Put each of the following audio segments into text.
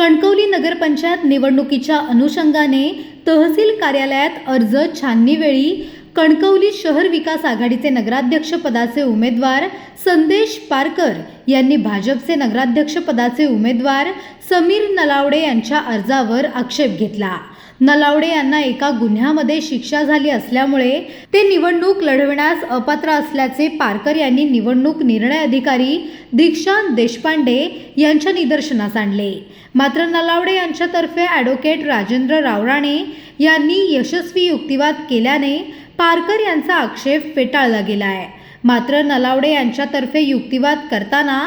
कणकवली नगरपंचायत निवडणुकीच्या अनुषंगाने तहसील कार्यालयात अर्ज छाननीवेळी कणकवली शहर विकास आघाडीचे नगराध्यक्ष पदाचे उमेदवार संदेश पारकर यांनी भाजपचे नगराध्यक्ष पदाचे उमेदवार समीर नलावडे यांच्या अर्जावर आक्षेप घेतला. नलावडे यांना एका गुन्ह्यामध्ये शिक्षा झाली असल्यामुळे ते निवडणूक लढविण्यास अपात्र असल्याचे पारकर यांनी निवडणूक निर्णय अधिकारी दीक्षांत देशपांडे यांच्या निदर्शनास आणले. मात्र नलावडे यांच्यातर्फे ॲडव्होकेट राजेंद्र रावराणे यांनी यशस्वी युक्तिवाद केल्याने पारकर यांचा आक्षेप फेटाळला गेला आहे मात्र नलावडे यांच्यातर्फे युक्तिवाद करताना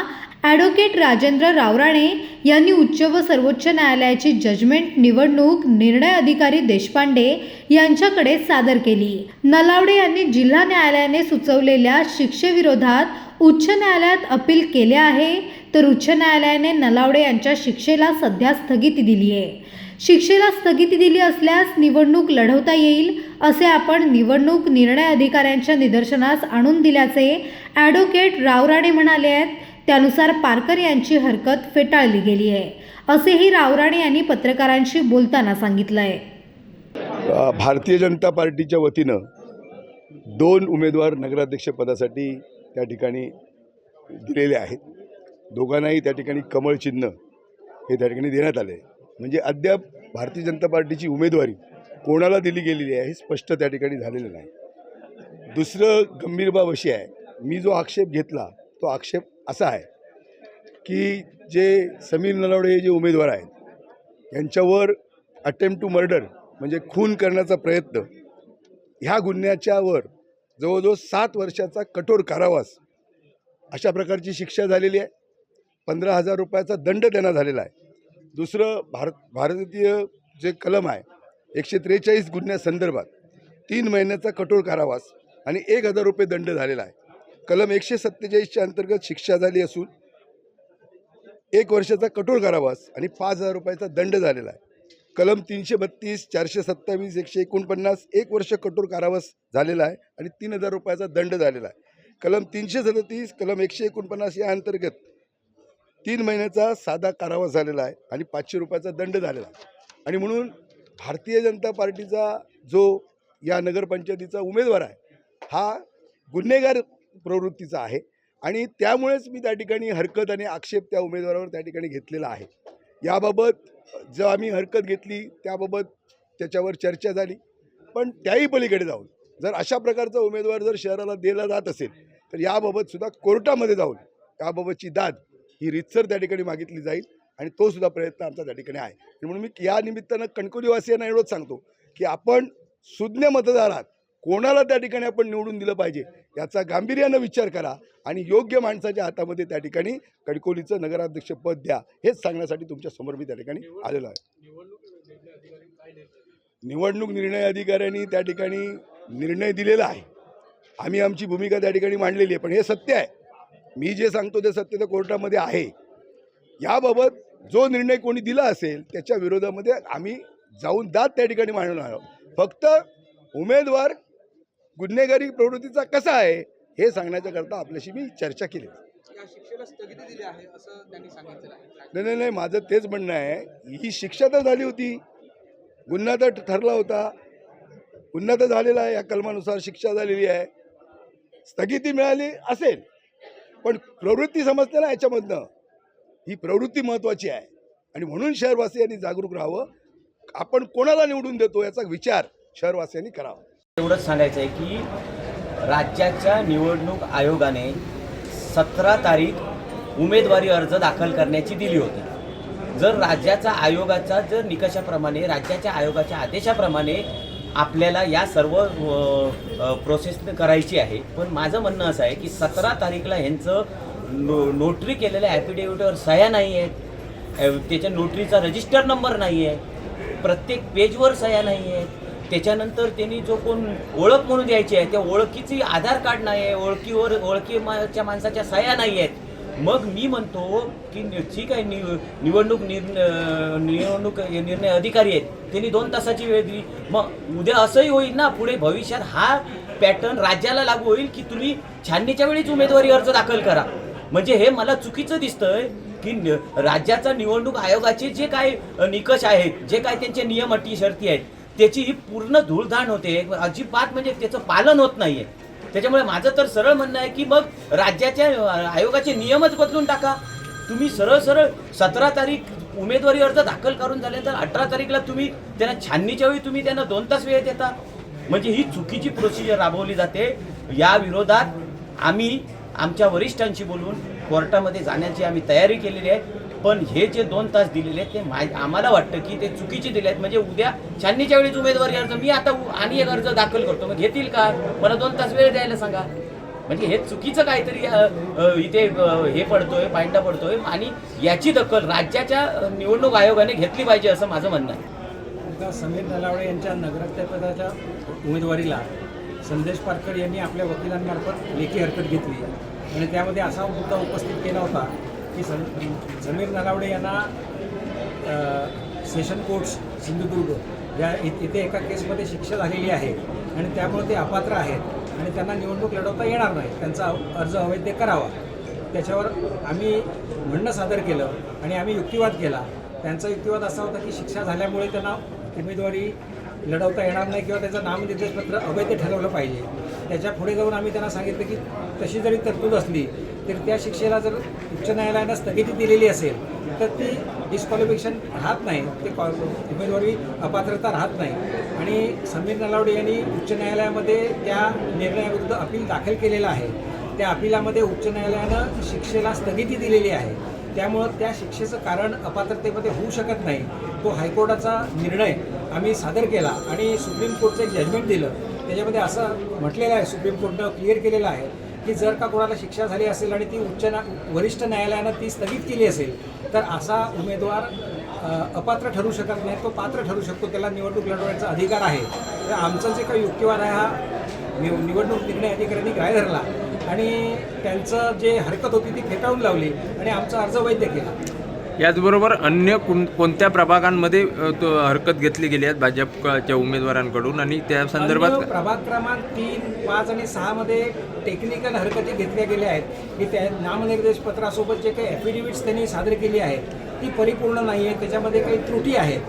ॲडव्होकेट राजेंद्र रावराणे यांनी उच्च व सर्वोच्च न्यायालयाची जजमेंट निवडणूक निर्णय अधिकारी देशपांडे यांच्याकडे सादर केली. नलावडे यांनी जिल्हा न्यायालयाने सुचवलेल्या शिक्षेविरोधात उच्च न्यायालयात अपील केले आहे तर उच्च न्यायालयाने नलावडे यांच्या शिक्षेला सध्या स्थगिती दिली आहे. शिक्षेला स्थगिती दिली असल्यास निवडणूक लढवता येईल असे आपण निवडणूक निर्णय अधिकाऱ्यांच्या निदर्शनास आणून दिल्याचे ॲडव्होकेट रावराणे म्हणाले आहेत. त्यानुसार पारकर यांची हरकत फेटाळली गेली आहे असेही रावराणे यांनी पत्रकारांशी बोलताना सांगितलं आहे भारतीय जनता पार्टीच्या वतीनं दोन उमेदवार नगराध्यक्षपदासाठी त्या ठिकाणी दिलेले आहेत. दोघांनाही त्या ठिकाणी कमळ चिन्ह हे त्या ठिकाणी देण्यात आले म्हणजे अद्याप भारतीय जनता पार्टीची उमेदवारी कोणाला दिली गेलेली आहे हे स्पष्ट त्या ठिकाणी झालेलं नाही. दुसरं गंभीर बाब अशी आहे मी जो आक्षेप घेतला तो आक्षेप असा आहे की जे समीर नलावडे हे जे उमेदवार आहेत यांच्यावर अटेम्प्ट टू मर्डर म्हणजे खून करण्याचा प्रयत्न ह्या गुन्ह्याच्यावर जवळजवळ सात वर्षाचा कठोर कारावास अशा प्रकारची शिक्षा झालेली आहे. पंधरा हजार रुपयाचा दंड त्यांना झालेला आहे. दुसरं भारत भारतीय जे कलम आहे एकशे त्रेचाळीस गुन्ह्यासंदर्भात तीन महिन्याचा कठोर कारावास आणि एक हजार रुपये दंड झालेला आहे. कलम एकशे सत्तेचाळीसच्या अंतर्गत शिक्षा झाली असून एक वर्षाचा कठोर कारावास आणि पाच हजार रुपयाचा दंड झालेला आहे. कलम तीनशे बत्तीस चारशे सत्तावीस एकशे एकोणपन्नास एक वर्ष कठोर कारावास झालेला आहे आणि तीन हजार रुपयाचा दंड झालेला आहे. कलम तीनशे सदतीस कलम एकशे एकोणपन्नास या अंतर्गत तीन महिन्याचा साधा कारावास झालेला आहे आणि पाचशे रुपयाचा दंड झालेला आहे. आणि म्हणून भारतीय जनता पार्टीचा जो या नगरपंचायतीचा उमेदवार आहे हा गुन्हेगार प्रवृत्तीचा आहे. आणि त्यामुळेच मी त्या ठिकाणी हरकत आणि आक्षेप त्या उमेदवारावर त्या ठिकाणी घेतलेला आहे. याबाबत जर आम्ही हरकत घेतली त्याबाबत त्याच्यावर चर्चा झाली. पण त्याही पलीकडे जाऊन जर अशा प्रकारचा उमेदवार जर शहराला दिला जात असेल तर याबाबत सुद्धा कोर्टामध्ये जाऊन याबाबतची दाद ही रितसर त्या ठिकाणी मागितली जाईल आणि तो सुद्धा प्रयत्न आमचा त्या ठिकाणी आहे. म्हणून मी या निमित्तानं कणकवलीवासियांना एवढंच सांगतो की आपण सुज्ञ मतदारात कोणाला त्या ठिकाणी आपण निवडून दिलं पाहिजे याचा गांभीर्यानं विचार करा आणि योग्य माणसाच्या हातामध्ये त्या ठिकाणी कडकोलीचं नगराध्यक्ष पद द्या हेच सांगण्यासाठी तुमच्यासमोर मी त्या ठिकाणी आलेलो आहे. निवडणूक निर्णय अधिकाऱ्यांनी त्या ठिकाणी निर्णय दिलेला आहे. आम्ही आमची भूमिका त्या ठिकाणी मांडलेली आहे पण हे सत्य आहे. मी जे सांगतो ते सत्य तर कोर्टामध्ये आहे. याबाबत जो निर्णय कोणी दिला असेल त्याच्या विरोधामध्ये आम्ही जाऊन दाद त्या ठिकाणी मांडणार आहोत. फक्त उमेदवार गुन्हेगारी प्रवृत्तीचा कसा आहे हे सांगण्याच्याकरता आपल्याशी मी चर्चा केली. नाही नाही नाही माझं तेच म्हणणं आहे. ही शिक्षा तर झाली होती. गुन्हा तर ठरला होता. गुन्हा तर झालेला आहे या कलमानुसार शिक्षा झालेली आहे. स्थगिती मिळाली असेल पण प्रवृत्ती समजते ना याच्यामधनं ही प्रवृत्ती महत्त्वाची आहे. आणि म्हणून शहरवासियांनी जागरूक राहावं. आपण कोणाला निवडून देतो याचा विचार शहरवासियांनी करावा. एवढंच सांगायचं आहे की राज्याच्या निवडणूक आयोगाने सतरा तारीख उमेदवारी अर्ज दाखल करण्याची दिली होती. जर राज्याचा आयोगाचा जर निकषाप्रमाणे राज्याच्या आयोगाच्या आदेशाप्रमाणे आपल्याला या सर्व प्रोसेस करायची आहे पण माझं म्हणणं असं आहे की सतरा तारीखला ह्यांचं नो नोटरी केलेल्या ॲफिडेव्हिटवर सह्या नाही आहेत. त्याच्या नोटरीचा रजिस्टर नंबर नाही आहे. प्रत्येक पेजवर सह्या नाही आहेत. त्याच्यानंतर त्यांनी जो कोण ओळख म्हणून द्यायची आहे त्या ओळखीची आधार कार्ड नाही आहे ओळखीवर ओळखीच्या माणसाच्या सह्या नाही आहेत. मग मी म्हणतो की ठीक आहे नि निवडणूक निर् निवडणूक निर्णय अधिकारी आहेत. त्यांनी दोन तासाची वेळ दिली. मग उद्या असंही होईल ना पुढे भविष्यात हा पॅटर्न राज्याला लागू होईल की तुम्ही छाननीच्या वेळीच उमेदवारी अर्ज दाखल करा. म्हणजे हे मला चुकीचं दिसतंय की न- राज्याचा निवडणूक आयोगाचे जे काय निकष आहेत जे काय त्यांचे नियम अटी शर्ती आहेत त्याची ही पूर्ण धूळधाण होते. अजिबात म्हणजे त्याचं पालन होत नाहीये. त्याच्यामुळे माझं तर सरळ म्हणणं आहे की मग राज्याच्या आयोगाचे नियमच बदलून टाका. तुम्ही सरळ सरळ सतरा तारीख उमेदवारी अर्ज दाखल करून झाल्यानंतर अठरा तारीखला तुम्ही त्यांना छाननीच्या वेळी तुम्ही त्यांना दोन तास वेळ देता म्हणजे ही चुकीची प्रोसिजर राबवली जाते. या विरोधात आम्ही आमच्या वरिष्ठांशी बोलून कोर्टामध्ये जाण्याची आम्ही तयारी केलेली आहे. पण हे जे दोन तास दिलेले आहेत ते मा- आम्हाला वाटतं की ते चुकीचे दिले आहेत म्हणजे उद्या छाननीच्या वेळेस उमेदवारी अर्ज मी आता आणि एक अर्ज दाखल करतो. मग घेतील का? मला दोन तास वेळ द्यायला सांगा. म्हणजे हे चुकीचं काहीतरी इथे हे पडतोय पायंडा पडतोय. आणि याची दखल राज्याच्या निवडणूक आयोगाने घेतली पाहिजे असं माझं म्हणणं आहे. समीर नलावडे यांच्या नगराध्यक्षपदाच्या उमेदवारीला संदेश पारकर यांनी आपल्या वकिलांमार्फत लेखी हरकत घेतली. आणि त्यामध्ये असा मुद्दा उपस्थित केला होता की सं समीर नलावडे यांना सेशन कोर्ट्स सिंधुदुर्ग या इ- इथे एका केसमध्ये शिक्षा झालेली आहे आणि त्यामुळे ते अपात्र आहेत आणि त्यांना निवडणूक लढवता येणार नाही. त्यांचा अर्ज अवैध करावा. त्याच्यावर आम्ही म्हणणं सादर केलं आणि आम्ही युक्तिवाद केला. त्यांचा युक्तिवाद असा होता की शिक्षा झाल्यामुळे त्यांना उमेदवारी लढवता येणार नाही किंवा त्याचं नामनिर्देशपत्र अवैध ठरवलं पाहिजे. त्याच्या पुढे जाऊन आम्ही त्यांना सांगितलं की तशी जरी तरतूद असली तर त्या शिक्षेला जर उच्च न्यायालयानं स्थगिती दिलेली असेल तर ती डिस्क्वालिफिकेशन राहत नाही. ते कॉ उमेदवारी अपात्रता राहत नाही. आणि समीर नलावडे यांनी उच्च न्यायालयामध्ये त्या निर्णयाविरुद्ध अपील दाखल केलेलं आहे. त्या अपिलामध्ये उच्च न्यायालयानं शिक्षेला स्थगिती दिलेली आहे. त्यामुळं त्या शिक्षेचं कारण अपात्रतेमध्ये होऊ शकत नाही. तो हायकोर्टाचा निर्णय आम्ही सादर केला आणि सुप्रीम कोर्टचं एक जजमेंट दिलं. त्याच्यामध्ये असं म्हटलेलं आहे सुप्रीम कोर्टनं क्लिअर केलेलं आहे. की जर का कोणाला शिक्षा झाली असेल आणि ती उच्च ना वरिष्ठ न्यायालयानं ती स्थगित केली असेल तर असा उमेदवार अपात्र ठरू शकत नाही तो पात्र ठरू शकतो त्याला निवडणूक लढवण्याचा अधिकार आहे. तर आमचं जे काही युक्तिवाद आहे हा निव निवडणूक निर्णय अधिकाऱ्यांनी काय धरला. आणि त्यांचं जे हरकत होती ती फेटाळून लावली आणि आमचा अर्ज वैध केला. याचबरोबर अन्य कोण कोणत्या प्रभागांमध्ये हरकत घेतली गेली आहे भाजपच्या उमेदवारांकडून? आणि त्या संदर्भात प्रभाग क्रमांक तीन पाच आणि सहामध्ये टेक्निकल हरकती घेतल्या गेल्या आहेत. की त्या नामनिर्देश पत्रासोबत जे काही ॲफिडेविट्स त्यांनी सादर केली आहेत ती परिपूर्ण नाही आहे त्याच्यामध्ये काही त्रुटी आहेत.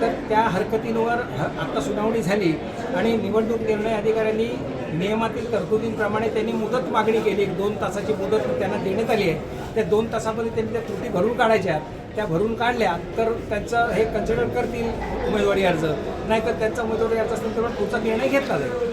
तर त्या हरकतींवर ह आत्ता सुनावणी झाली आणि निवडणूक निर्णय अधिकाऱ्यांनी नियमातील तरतुदींप्रमाणे त्यांनी मुदत मागणी केली. एक दोन तासाची मुदत त्यांना देण्यात आली आहे. त्या दोन तासामध्ये त्यांनी त्या त्रुटी भरून काढायच्या. त्या भरून काढल्या तर त्यांचं हे कन्सिडर करतील उमेदवारी अर्ज. नाहीतर त्यांचा उमेदवारी अर्ज असतील तर पुढचा निर्णय घेतला जाईल.